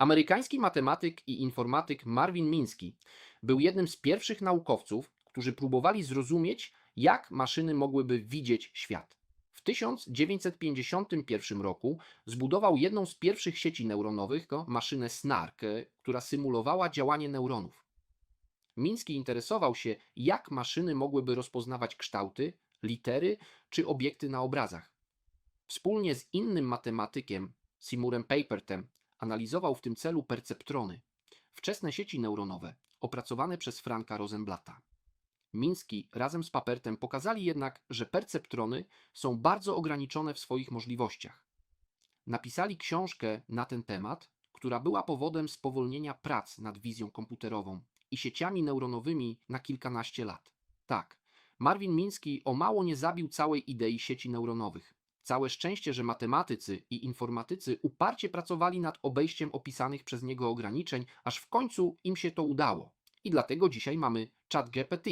Amerykański matematyk i informatyk Marvin Minsky był jednym z pierwszych naukowców, którzy próbowali zrozumieć, jak maszyny mogłyby widzieć świat. W 1951 roku zbudował jedną z pierwszych sieci neuronowych, maszynę SNARK, e, która symulowała działanie neuronów. Miński interesował się, jak maszyny mogłyby rozpoznawać kształty, litery czy obiekty na obrazach. Wspólnie z innym matematykiem, Seymourem Papertem, analizował w tym celu perceptrony, wczesne sieci neuronowe opracowane przez Franka Rosenblatta. Miński razem z Papertem pokazali jednak, że perceptrony są bardzo ograniczone w swoich możliwościach. Napisali książkę na ten temat, która była powodem spowolnienia prac nad wizją komputerową i sieciami neuronowymi na kilkanaście lat. Tak, Marvin Miński o mało nie zabił całej idei sieci neuronowych. Całe szczęście, że matematycy i informatycy uparcie pracowali nad obejściem opisanych przez niego ograniczeń, aż w końcu im się to udało. I dlatego dzisiaj mamy ChatGPT,